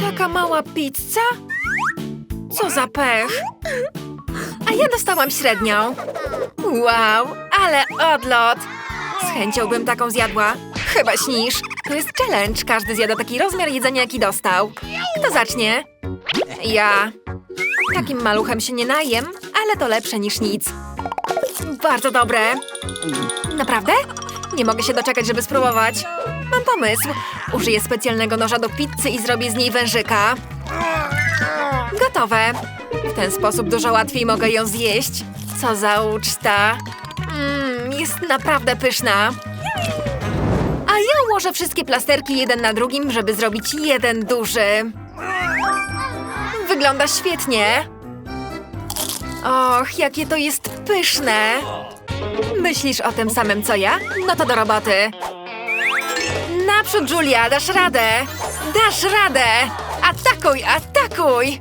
Taka mała pizza? Co za pech. A ja dostałam średnią. Wow, ale odlot. Z chęcią bym taką zjadła. Chyba śnisz. To jest challenge. Każdy zjada taki rozmiar jedzenia, jaki dostał. Kto zacznie? Ja. Takim maluchem się nie najem, ale to lepsze niż nic. Bardzo dobre. Naprawdę? Nie mogę się doczekać, żeby spróbować. Mam pomysł. Użyję specjalnego noża do pizzy i zrobię z niej wężyka. Gotowe. W ten sposób dużo łatwiej mogę ją zjeść. Co za uczta. Mmm, jest naprawdę pyszna. A ja ułożę wszystkie plasterki jeden na drugim, żeby zrobić jeden duży. Wygląda świetnie. Och, jakie to jest pyszne. Myślisz o tym samym co ja? No to do roboty. Naprzód, Julia, dasz radę! Dasz radę! Atakuj, atakuj!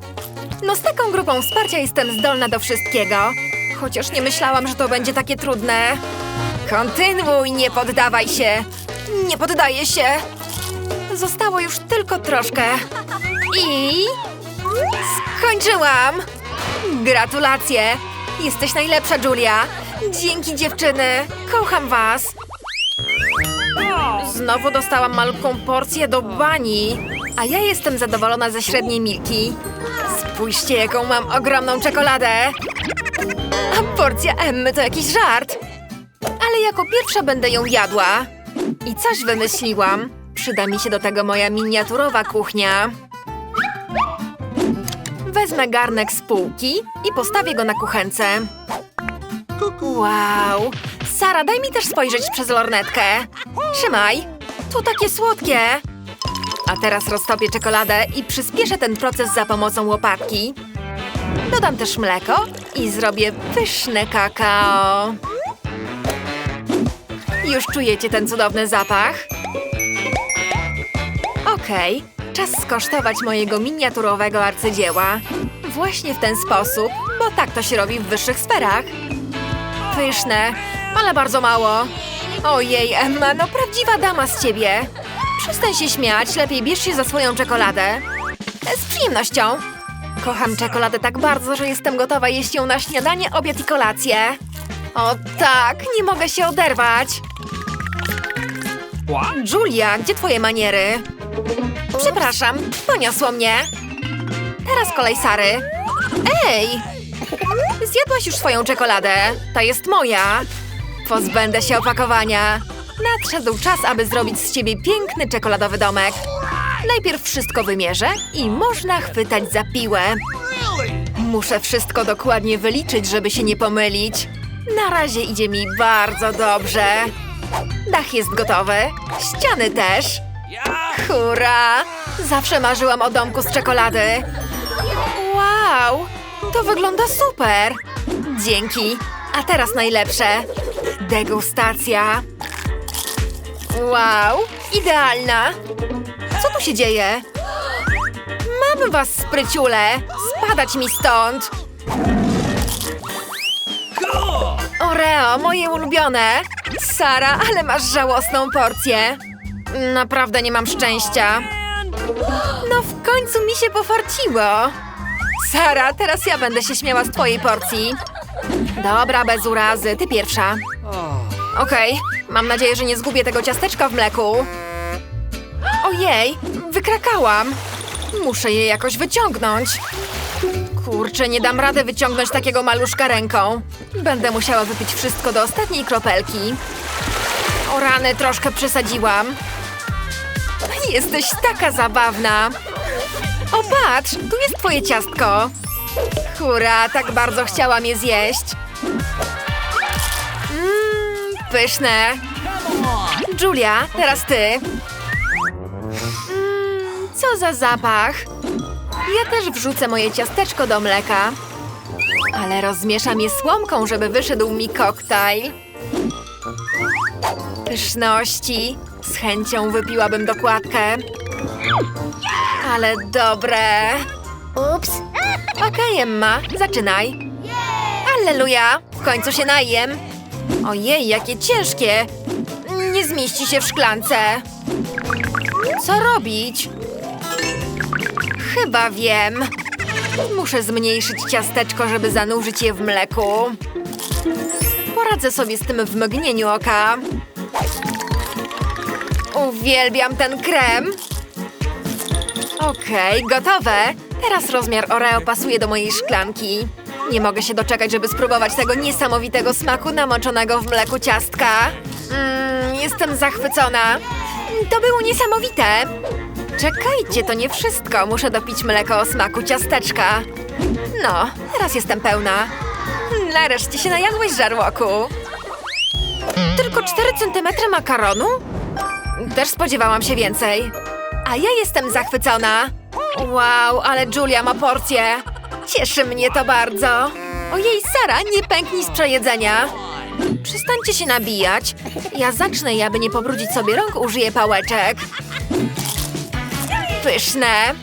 No z taką grupą wsparcia jestem zdolna do wszystkiego. Chociaż nie myślałam, że to będzie takie trudne. Kontynuuj, nie poddawaj się! Nie poddaję się! Zostało już tylko troszkę. I... Skończyłam! Gratulacje! Jesteś najlepsza, Julia! Dzięki, dziewczyny! Kocham was! Znowu dostałam malutką porcję do bani. A ja jestem zadowolona ze średniej Milki. Spójrzcie, jaką mam ogromną czekoladę! A porcja Emmy to jakiś żart! Ale jako pierwsza będę ją jadła. I coś wymyśliłam. Przyda mi się do tego moja miniaturowa kuchnia. Wezmę garnek z półki i postawię go na kuchence. Wow! Sara, daj mi też spojrzeć przez lornetkę. Trzymaj. To takie słodkie. A teraz roztopię czekoladę i przyspieszę ten proces za pomocą łopatki. Dodam też mleko i zrobię pyszne kakao. Już czujecie ten cudowny zapach? Okej, czas skosztować mojego miniaturowego arcydzieła. Właśnie w ten sposób, bo tak to się robi w wyższych sferach. Pyszne, ale bardzo mało. Ojej, Emma, no prawdziwa dama z ciebie. Przestań się śmiać, lepiej bierz się za swoją czekoladę. Z przyjemnością. Kocham czekoladę tak bardzo, że jestem gotowa jeść ją na śniadanie, obiad i kolację. O tak, nie mogę się oderwać. Julia, gdzie twoje maniery? Przepraszam, poniosło mnie. Teraz kolej Sary. Ej! Zjadłaś już swoją czekoladę. Ta jest moja. Pozbędę się opakowania. Nadszedł czas, aby zrobić z ciebie piękny czekoladowy domek. Najpierw wszystko wymierzę i można chwytać za piłę. Muszę wszystko dokładnie wyliczyć, żeby się nie pomylić. Na razie idzie mi bardzo dobrze. Dach jest gotowy, ściany też. Hurra! Zawsze marzyłam o domku z czekolady. Wow! To wygląda super! Dzięki! A teraz najlepsze. Degustacja. Wow! Idealna! Co tu się dzieje? Mam was, spryciule! Spadać mi stąd! Oreo, moje ulubione! Sara, ale masz żałosną porcję. Naprawdę nie mam szczęścia. No w końcu mi się pofarciło. Sara, teraz ja będę się śmiała z twojej porcji. Dobra, bez urazy, ty pierwsza. Okej, mam nadzieję, że nie zgubię tego ciasteczka w mleku. Ojej, wykrakałam. Muszę je jakoś wyciągnąć. Kurczę, nie dam rady wyciągnąć takiego maluszka ręką. Będę musiała wypić wszystko do ostatniej kropelki. O rany, troszkę przesadziłam. Jesteś taka zabawna. O, patrz, tu jest twoje ciastko. Hurra, tak bardzo chciałam je zjeść. Pyszne. Julia, teraz ty. Mmm, co za zapach. Ja też wrzucę moje ciasteczko do mleka. Ale rozmieszam je słomką, żeby wyszedł mi koktajl. Pyszności. Z chęcią wypiłabym dokładkę. Ale dobre. Ups. Okej, Emma, zaczynaj. Alleluja, w końcu się najem. Ojej, jakie ciężkie. Nie zmieści się w szklance. Co robić? Chyba wiem. Muszę zmniejszyć ciasteczko, żeby zanurzyć je w mleku. Poradzę sobie z tym w mgnieniu oka. Uwielbiam ten krem. Okej, gotowe. Teraz rozmiar Oreo pasuje do mojej szklanki. Nie mogę się doczekać, żeby spróbować tego niesamowitego smaku namoczonego w mleku ciastka. Mmm, jestem zachwycona. To było niesamowite. Czekajcie, to nie wszystko. Muszę dopić mleko o smaku ciasteczka. No, teraz jestem pełna. Nareszcie się najadłeś, żarłoku. Tylko 4 cm makaronu? Też spodziewałam się więcej. A ja jestem zachwycona. Wow, ale Julia ma porcję. Cieszy mnie to bardzo. Ojej, Sara, nie pęknij z przejedzenia. Przestańcie się nabijać. Ja zacznę aby nie pobrudzić sobie rąk, użyję pałeczek. Pyszne.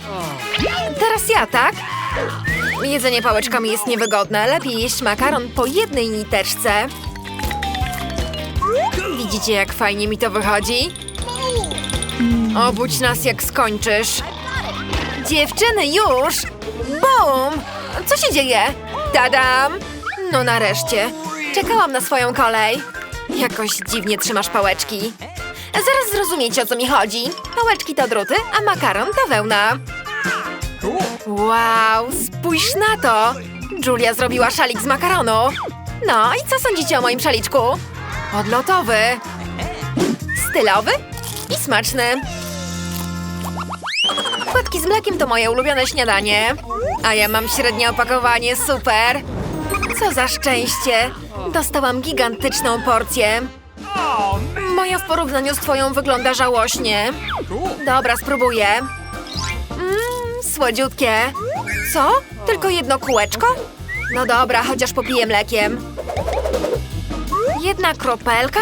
Teraz ja, tak? Jedzenie pałeczkami jest niewygodne. Lepiej jeść makaron po jednej niteczce. Widzicie, jak fajnie mi to wychodzi? Obudź nas, jak skończysz. Dziewczyny, już! Bum! Co się dzieje? Tadam! No nareszcie. Czekałam na swoją kolej. Jakoś dziwnie trzymasz pałeczki. Zaraz zrozumiecie, o co mi chodzi. Pałeczki to druty, a makaron to wełna. Wow, spójrz na to! Julia zrobiła szalik z makaronu. No i co sądzicie o moim szaliczku? Odlotowy. Stylowy i smaczny. Płatki z mlekiem to moje ulubione śniadanie. A ja mam średnie opakowanie, super. Co za szczęście. Dostałam gigantyczną porcję. Moja w porównaniu z twoją wygląda żałośnie. Dobra, spróbuję. Mmm, słodziutkie. Co? Tylko jedno kółeczko? No dobra, chociaż popiję mlekiem. Jedna kropelka?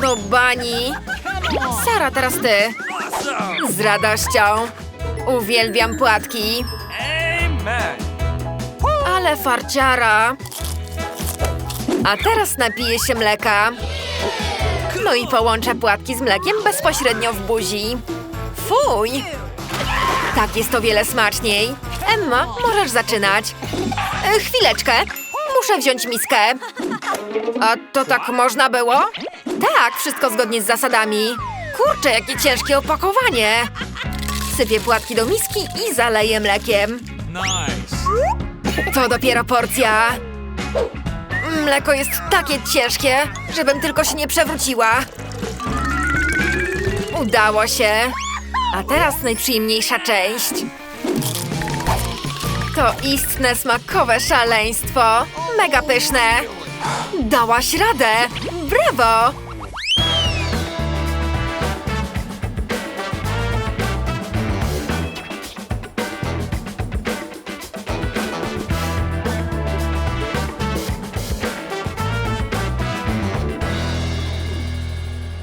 Do bani. Sara, teraz ty. Z radością. Uwielbiam płatki. Amen. Ale farciara. A teraz napiję się mleka. No i połączę płatki z mlekiem bezpośrednio w buzi. Fuj! Tak jest o wiele smaczniej. Emma, możesz zaczynać. E, chwileczkę. Muszę wziąć miskę. A to tak można było? Tak, wszystko zgodnie z zasadami. Kurczę, jakie ciężkie opakowanie. Sypię płatki do miski i zaleję mlekiem. Nice. To dopiero porcja. Mleko jest takie ciężkie, żebym tylko się nie przewróciła. Udało się. A teraz najprzyjemniejsza część. To istne smakowe szaleństwo. Mega pyszne. Dałaś radę. Brawo.